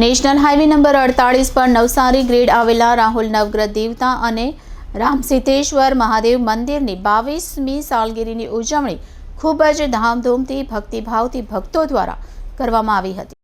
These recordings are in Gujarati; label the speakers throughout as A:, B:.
A: નેશનલ હાઈવે નંબર અડતાળીસ પર નવસારી ગ્રેડ આવેલા રાહુલ નવગ્રહ દેવતા અને રામસિદ્ધેશ્વર મહાદેવ મંદિરની બાવીસમી સાલગીરીની ઉજવણી ખૂબ જ ધામધૂમથી, ભક્તિભાવથી ભક્તો દ્વારા કરવામાં આવી હતી.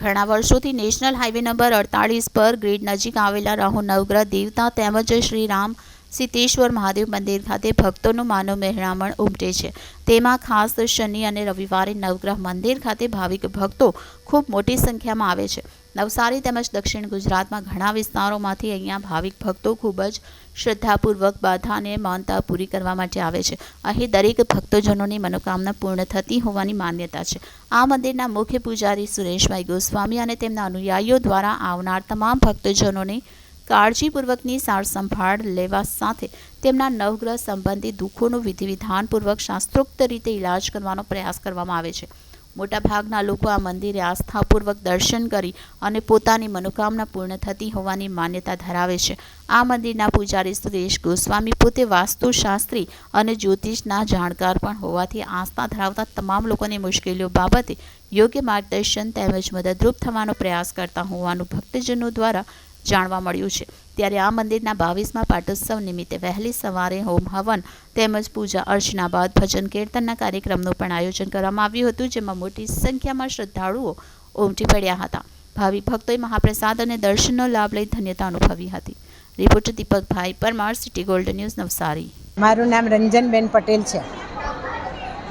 A: ઘણા વર્ષોથી નેશનલ હાઈવે નંબર અડતાળીસ પર ગ્રીડ નજીક આવેલા રાહુ નવગ્રહ દેવતા તેમજ શ્રી રામ સીતેશ્વર મહાદેવ મંદિર ખાતે ભક્તોનું માનવ મહેરામણ ઉમટે છે. તેમાં ખાસ શનિ અને રવિવારે નવગ્રહ મંદિર ખાતે ભાવિક ભક્તો ખૂબ મોટી સંખ્યામાં આવે છે. નવસારી તેમજ દક્ષિણ ગુજરાતમાં ઘણા વિસ્તારોમાંથી અહીંયા ભાવિક ભક્તો ખૂબ જ શ્રદ્ધાપૂર્વક બાધાને માનતા પૂરી કરવા માટે આવે છે. અહીં દરેક ભક્તજનોની મનોકામના પૂર્ણ થતી હોવાની માન્યતા છે. આ મંદિરના મુખ્ય પૂજારી સુરેશભાઈ ગોસ્વામી અને તેમના અનુયાયીઓ દ્વારા આવનાર તમામ ભક્તજનોને કાળજીપૂર્વકની સાર સંભાળ લેવા સાથે તેમના નવગ્રહ સંબંધી દુઃખોનું વિધિ વિધાનપૂર્વક શાસ્ત્રોક્ત રીતે ઇલાજ કરવાનો પ્રયાસ કરવામાં આવે છે. મોટાભાગના લોકો આ મંદિરે આસ્થાપૂર્વક દર્શન કરી અને પોતાની મનોકામના પૂર્ણ થતી હોવાની માન્યતા ધરાવે છે. આ મંદિરના પૂજારી સુરેશ ગોસ્વામી પોતે વાસ્તુશાસ્ત્રી અને જ્યોતિષના જાણકાર પણ હોવાથી આસ્થા ધરાવતા તમામ લોકોની મુશ્કેલીઓ બાબતે યોગ્ય માર્ગદર્શન તેમજ મદદરૂપ થવાનો પ્રયાસ કરતા હોવાનું ભક્તજનો દ્વારા જાણવા મળ્યું છે. ત્યારે આ મંદિરના બાવીસમાં પાટોત્સવ નિમિત્તે વહેલી સવારે હોમ હવન તેમજ પૂજા અર્ચના બાદ ભજન કીર્તનના કાર્યક્રમનું પણ આયોજન કરવામાં આવ્યું હતું, જેમાં મોટી સંખ્યામાં શ્રદ્ધાળુઓ ઉમટી પડ્યા હતા. ભાવિ ભક્તોએ મહાપ્રસાદ અને દર્શનનો લાભ લઈ ધન્યતા અનુભવી હતી. Reporter Deepakbhai Parmar, city gold news, Navsari.
B: મારું નામ રંજનબેન પટેલ છે.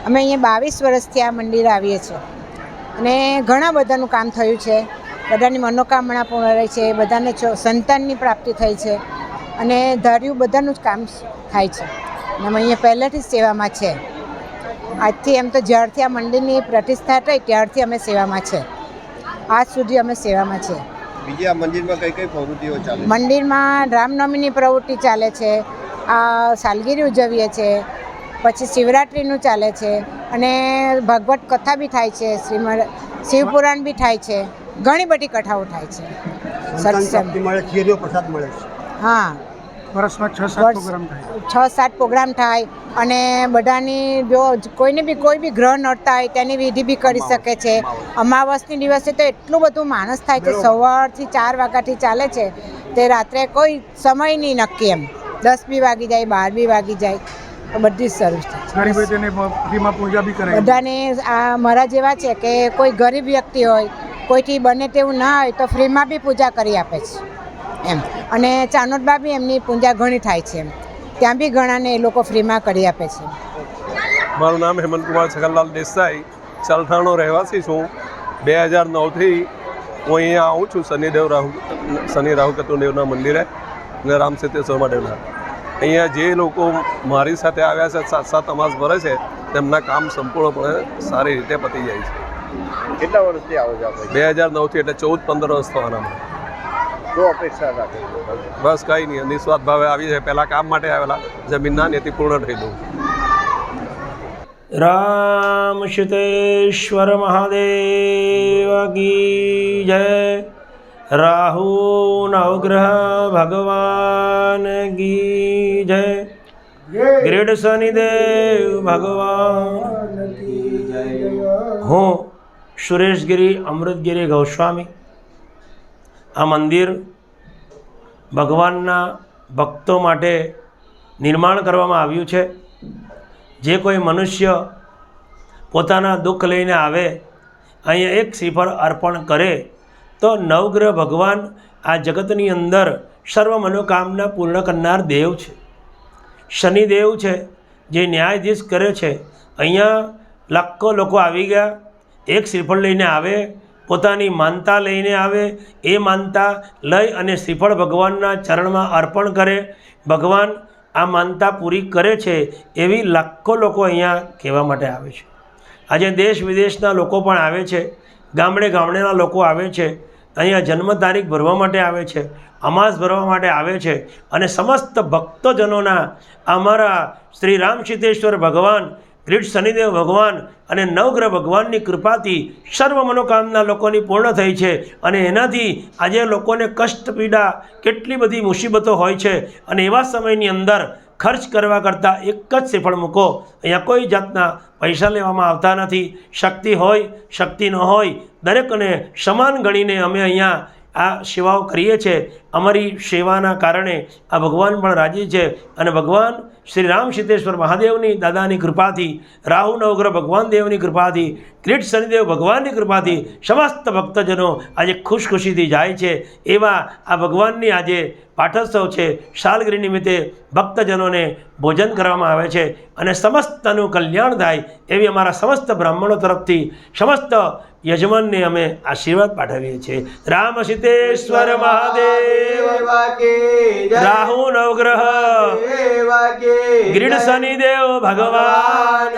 B: અમે અહીંયા બાવીસ વર્ષથી આ મંદિર આવીએ છીએ. અને ઘણા બધાનું કામ થયું છે. બધાની મનોકામના પૂર્ણ રહી છે બધાને સંતાનની પ્રાપ્તિ થઈ છે અને ધાર્યું બધાનું જ કામ થાય છે. અને અમે અહીંયા પહેલેથી જ સેવામાં છે. આજથી એમ તો જ્યારથી આ મંદિરની પ્રતિષ્ઠા થઈ ત્યારથી અમે સેવામાં છે. આજ સુધી અમે સેવામાં છે.
C: બીજા મંદિરમાં કઈ કઈ પ્રવૃત્તિઓ ચાલે
B: મંદિરમાં રામનવમીની પ્રવૃત્તિ ચાલે છે આ સાલગીરી ઉજવીએ છીએ પછી શિવરાત્રિનું ચાલે છે અને ભગવત કથા બી થાય છે શ્રીમદ શિવપુરાણ બી થાય છે. ઘણી બધી કથાઓ થાય છે. સત્સંગ.
D: મળે ખીરીઓ પ્રસાદ મળે છે.
B: હા.
E: વર્ષમાં છ સાત પ્રોગ્રામ થાય.
B: છ સાત પ્રોગ્રામ થાય અને બધાની જો કોઈને બી કોઈ બી ગ્રહ નડતા હોય તેની વિધિ બી કરી શકે છે. અમાવસની દિવસે તો એટલું બધું માણસ થાય છે સવારથી ચાર વાગ્યાથી ચાલે છે તે રાત્રે કોઈ સમય નહીં નક્કી એમ. દસ બી વાગી જાય બાર બી વાગી જાય બધી જ સર્વિસ થાય છે. બધાને આ મારા જેવા છે કે કોઈ ગરીબ વ્યક્તિ હોય કોઈથી બને તેવું ના હોય તો ફ્રીમાં બી પૂજા કરી આપે છે. એમ. અને ચાનોદમાં બી એમની પૂજા ઘણી થાય છે એમ. ત્યાં બી ઘણાને એ લોકો ફ્રીમાં કરી આપે છે.
F: મારું નામ હેમંતકુમાર છગનલાલ દેસાઈ, ચલથાણો રહેવાસી છું. બે હજાર નવથી હું અહીંયા આવું છું, શનિદેવ રાહુ, શનિ રાહુ કેતુદેવના મંદિરે અને રામ સિદ્ધેશ્વર મહાદેવના અહીંયા જે લોકો મારી સાથે આવ્યા છે, સાત સાત અમાસ ભરે છે, તેમના કામ સંપૂર્ણપણે સારી રીતે પતી જાય છે.
C: કેટલા વર્ષથી આવો છો આપણે?
F: બે હજાર નવથી એટલે ચૌદ પંદર વર્ષ થવાનામાં
C: શું અપેક્ષા રાખે
F: બસ કંઈ નહીં નિસ્વાર્થ ભાવે આવી છે પહેલાં કામ માટે આવેલા. જમીનના નેતિ પૂર્ણ થઈ દઉં
G: રામ સિદ્ધેશ્વર મહાદેવ કી જય. રાહુ નવગ્રહ ભગવાન કી જય. ગ્રેડ શનિદેવ ભગવાન જય. હું સુરેશગીરી, અમૃતગીરી, ગૌસ્વામી. આ મંદિર ભગવાનના ભક્તો માટે નિર્માણ કરવામાં આવ્યું છે. જે કોઈ મનુષ્ય પોતાના દુઃખ લઈને આવે, અહીંયા એક શ્રીફળ અર્પણ કરે, તો નવગ્રહ ભગવાન આ જગતની અંદર સર્વ મનોકામના પૂર્ણ કરનાર દેવ છે. શનિદેવ છે, જે ન્યાયાધીશ કરે છે. અહીંયા લાખો લોકો આવી ગયા એક શ્રીફળ લઈને આવે, પોતાની માનતા લઈને આવે, એ માનતા લઈ અને શ્રીફળ ભગવાનના ચરણમાં અર્પણ કરે. ભગવાન આ માનતા પૂરી કરે છે એવી લાખો લોકો અહીંયા કહેવા માટે આવે છે. આજે દેશ વિદેશના લોકો પણ આવે છે, ગામડે ગામડેના લોકો આવે છે, અહીંયા જન્મ તારીખ ભરવા માટે આવે છે, અમાસ ભરવા માટે આવે છે અને સમસ્ત ભક્તજનોના અમારા શ્રી રામ સીતેશ્વર ભગવાન ગ્રીડ શનિદેવ ભગવાન અને નવગ્રહ ભગવાનની કૃપાથી સર્વ મનોકામના લોકોની પૂર્ણ થઈ છે. અને એનાથી આજે લોકોને કષ્ટ, પીડા, કેટલી બધી મુસીબતો હોય છે. અને એવા સમયની અંદર ખર્ચ કરવા કરતાં એક જ શ્રીફળ મૂકો. અહીંયા કોઈ જાતના પૈસા લેવામાં આવતા નથી. શક્તિ હોય, શક્તિ ન હોય, દરેકને સમાન ગણીને અમે અહીંયા આ સેવાઓ કરીએ છીએ. અમારી સેવાના કારણે આ ભગવાન પણ રાજી છે અને ભગવાન શ્રી રામ સિદ્ધેશ્વર મહાદેવની દાદાની કૃપાથી રાહુ નવગ્રહ ભગવાન દેવની કૃપાથી ક્રીટ શનિદેવ ભગવાનની કૃપાથી સમસ્ત ભક્તજનો આજે ખુશખુશીથી જાય છે. એવા આ ભગવાનની આજે પાઠોત્સવ છે. શાલગીરી નિમિત્તે ભક્તજનોને ભોજન કરવામાં આવે છે અને સમસ્તનું કલ્યાણ થાય એવી અમારા સમસ્ત બ્રાહ્મણો તરફથી સમસ્ત યજમાનને અમે આશીર્વાદ પાઠવીએ છીએ. રામ સિદ્ધેશ્વર મહાદેવ! રાહુ નવગ્રહ ગ્રીડ શનિદેવ ભગવાન